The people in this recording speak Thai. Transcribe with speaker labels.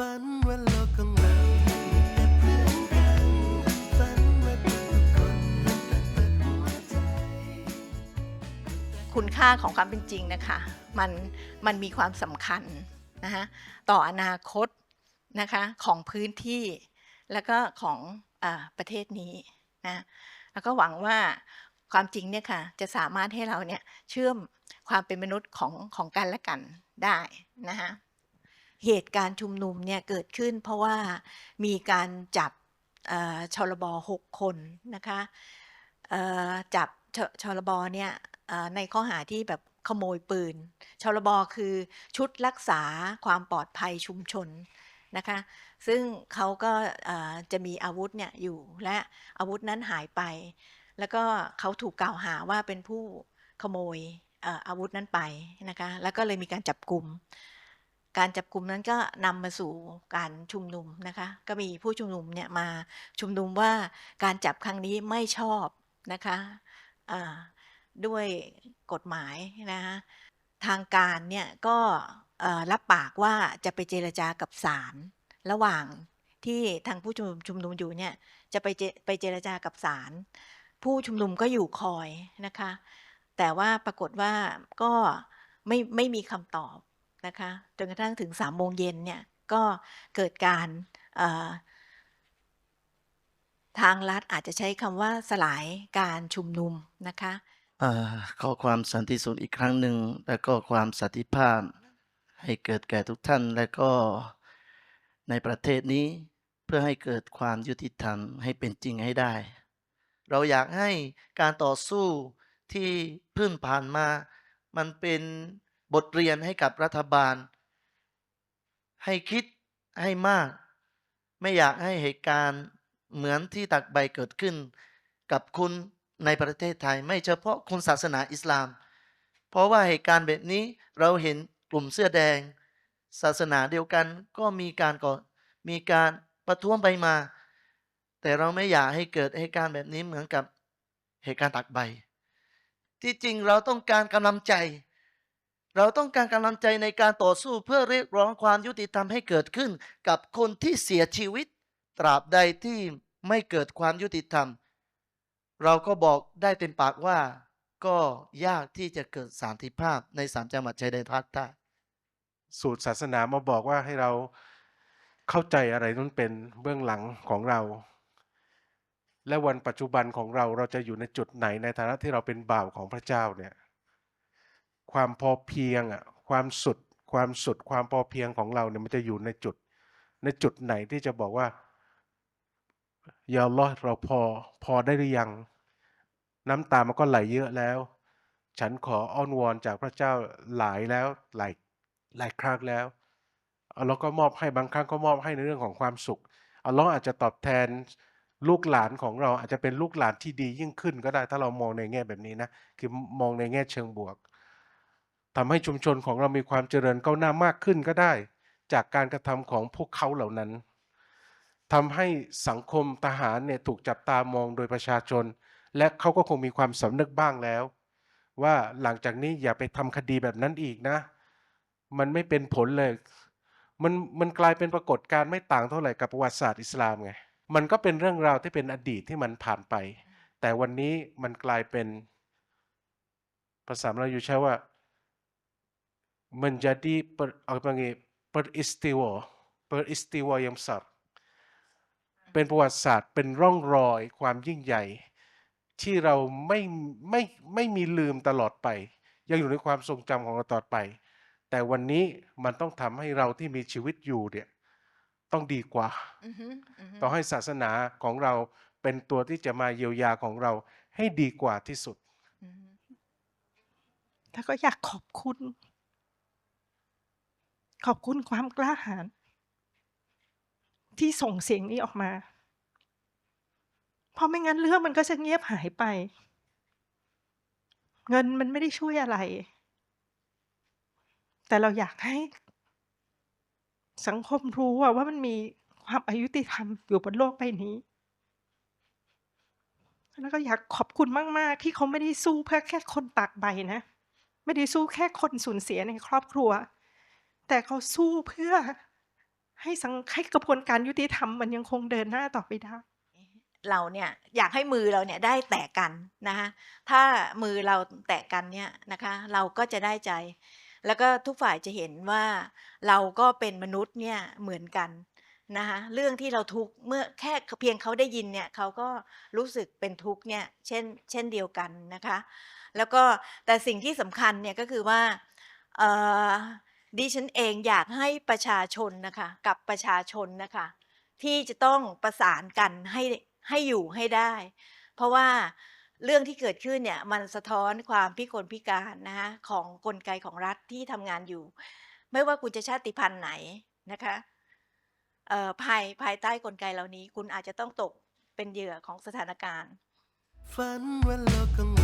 Speaker 1: ฝันว่าโลกของเราแต่เพื่อนกันฝันว่าทุกคนรักแต่เปิดหัวใจ
Speaker 2: คุณค่าของความเป็นจริงนะคะมันมันมีความสำคัญนะคะต่ออนาคตนะคะของพื้นที่แล้วก็ของอประเทศนี้นะแล้วก็หวังว่าความจริงเนี่ยค่ะจะสามารถให้เราเนี่ยเชื่อมความเป็นมนุษย์ของของกันและกันได้นะคะ เหตุการณ์ชุมนุมเนี่ยเกิดขึ้นเพราะว่ามีการจับชลบหกคนนะคะจับชชลบเนี่ยในข้อหาที่แบบขโมยปืน ชลบคือชุดรักษาความปลอดภัยชุมชนนะคะ ซึ่งเขาก็จะมีอาวุธเนี่ยอยู่และอาวุธนั้นหายไป แล้วก็เขาถูกกล่าวหาว่าเป็นผู้ขโมยอาวุธนั้นไปนะคะ แล้วก็เลยมีการจับกลุ่ม การจับกลุ่มนั้นก็นำมาสู่การชุมนุมนะคะ ก็มีผู้ชุมนุมเนี่ยมาชุมนุมว่าการจับครั้งนี้ไม่ชอบนะคะด้วยกฎหมายนะคะทางการเนี่ยก็รับปากว่าจะไปเจรจากับศาลระหว่างที่ทางผู้ชุมนุมชุมนุมอยู่เนี่ยจะไปเจไปเจรจากับศาลผู้ชุมนุมก็อยู่คอยนะคะ แต่ว่าปรากฏว่าก็ไม่ไม่มีคำตอบ นะคะจนกระทั่งถึงสามโมงเย็นเนี่ยก็เกิดการทางรัฐอาจจะใช้คำว่าสลายการชุมนุมนะคะ
Speaker 3: อขอความสันติสุขอีกครั้งหนึ่ง และก็ความสันติภาพให้เกิดแก่ทุกท่าน และก็ในประเทศนี้เพื่อให้เกิดความยุติธรรมให้เป็นจริงให้ได้ เราอยากให้การต่อสู้ที่เพิ่งผ่านมา มันเป็น บทเรียนให้กับรัฐบาล ให้คิดให้มาก ไม่อยากให้เหตุการณ์เหมือนที่ตักใบเกิดขึ้น กับคุณในประเทศไทย ไม่เฉพาะคนศาสนาอิสลาม เพราะว่าเหตุการณ์แบบนี้เราเห็นกลุ่มเสื้อแดง ศาสนาเดียวกันก็มีการก่อมีการประท้วงไปมา แต่เราไม่อยากให้เกิดเหตุการณ์แบบนี้เหมือนกับเหตุการณ์ตักใบ ที่จริงเราต้องการกำลังใจ เราต้องการกำลังใจในการต่อสู้เพื่อเรียกร้องความยุติธรรมให้เกิดขึ้น กับคนที่เสียชีวิต ตราบใดที่ไม่เกิดความยุติธรรม เราก็บอกได้เต็มปากว่า ก็ยากที่จะเกิดสันติภาพในสามจังหวัดชายแดนภาคใต้
Speaker 4: สูตรศาสนามาบอกว่าให้เราเข้าใจอะไรนั้นเป็นเบื้องหลังของเรา และวันปัจจุบันของเราเราจะอยู่ในจุดไหนในฐานะที่เราเป็นบ่าวของพระเจ้าเนี่ย ความพอเพียงอะความสุดความสุดความพอเพียงของเราเนี่ยมันจะอยู่ในจุด ในจุดไหนที่จะบอกว่าย่าอัลอฮ์เราพอพอได้หรือยัง น้ำตามันก็ไหลเยอะแล้ว ฉันขออ้อนวอนจากพระเจ้าหลายแล้วหลายหลายครั้งแล้วอัลลอฮ์ก็มอบให้บางครั้งก็มอบให้ในเรื่องของความสุขอัลลอฮ์อาจจะตอบแทนลูกหลานของเราอาจจะเป็นลูกหลานที่ดียิ่งขึ้นก็ได้ถ้าเรามองในแง่แบบนี้นะ คือมองในแง่เชิงบวก ทำให้ชุมชนของเรามีความเจริญก้าวหน้ามากขึ้นก็ได้ จากการกระทำของพวกเขาเหล่านั้นทำให้สังคมทหารเนี่ยถูกจับตามองโดยประชาชน และเขาก็คงมีความสำนึกบ้างแล้ว ว่าหลังจากนี้อย่าไปทำคดีแบบนั้นอีกนะ มันไม่เป็นผลเลย มันมันกลายเป็นปรากฏการณ์ไม่ต่างเท่าไหร่กับประวัติศาสตร์อิสลามไงมันก็เป็นเรื่องราวที่เป็นอดีตที่มันผ่านไป แต่วันนี้มันกลายเป็นภาษามลาอยู่ใช้ว่า menjadi per, apa panggil peristiwa peristiwa yang besar เป็นประวัติศาสตร์เป็นร่องรอยความยิ่งใหญ่ ที่เราไม่ไม่ไม่มีลืมตลอดไป ยังอยู่ในความทรงจำของเราตลอดไป แต่วันนี้มันต้องทำให้เราที่มีชีวิตอยู่เนี่ยต้องดีกว่า
Speaker 2: อือฮึอือฮึ
Speaker 4: ต้องให้ศาสนาของเราเป็นตัวที่จะมาเยียวยาของเราให้ดีกว่าที่สุด
Speaker 2: อือฮึ
Speaker 5: แล้วก็อยากขอบคุณ ขอบคุณความกล้าหาญที่ส่งเสียงนี้ออกมา เพราะไม่งั้นเรื่องมันก็จะเงียบหายไป เงินมันไม่ได้ช่วยอะไร แต่เราอยากให้ สังคมรู้ว่ามันมีความอายุติธรรมอยู่บนโลกใบนี้ แล้วก็อยากขอบคุณมาก ๆ ที่เขาไม่ได้สู้เพื่อแค่คนตากใบนะ ไม่ได้สู้แค่คนสูญเสียในครอบครัว แต่เขาสู้เพื่อให้สังให้กระบวนการยุติธรรมมันยังคงเดินหน้าต่อไปได้
Speaker 2: เราเนี่ยอยากให้มือเราเนี่ยได้แตะกันนะคะถ้ามือเราแตะกันเนี่ยนะคะ เราก็จะได้ใจ แล้วก็ทุกฝ่ายจะเห็นว่าเราก็เป็นมนุษย์เนี่ยเหมือนกันนะคะเรื่องที่เราทุกข์เมื่อแค่เพียงเขาได้ยินเนี่ยเขาก็รู้สึกเป็นทุกข์เนี่ยเช่นเช่นเดียวกันนะคะ แล้วก็แต่สิ่งที่สำคัญเนี่ยก็คือว่า ดิฉันเองอยากให้ประชาชนนะคะกับประชาชนนะคะ ที่จะต้องประสานกันให้ให้อยู่ให้ได้ เพราะว่าเรื่องที่เกิดขึ้นเนี่ยมันสะท้อนความพิกลพิการนะคะของกลไกของรัฐที่ทำงานอยู่ ไม่ว่าคุณจะชาติพันธุ์ไหนนะคะเอ่อภายภายใต้กลไกเหล่านี้ คุณอาจจะต้องตกเป็นเหยื่อของสถานการณ์
Speaker 1: ฝันว่าโลกของเรา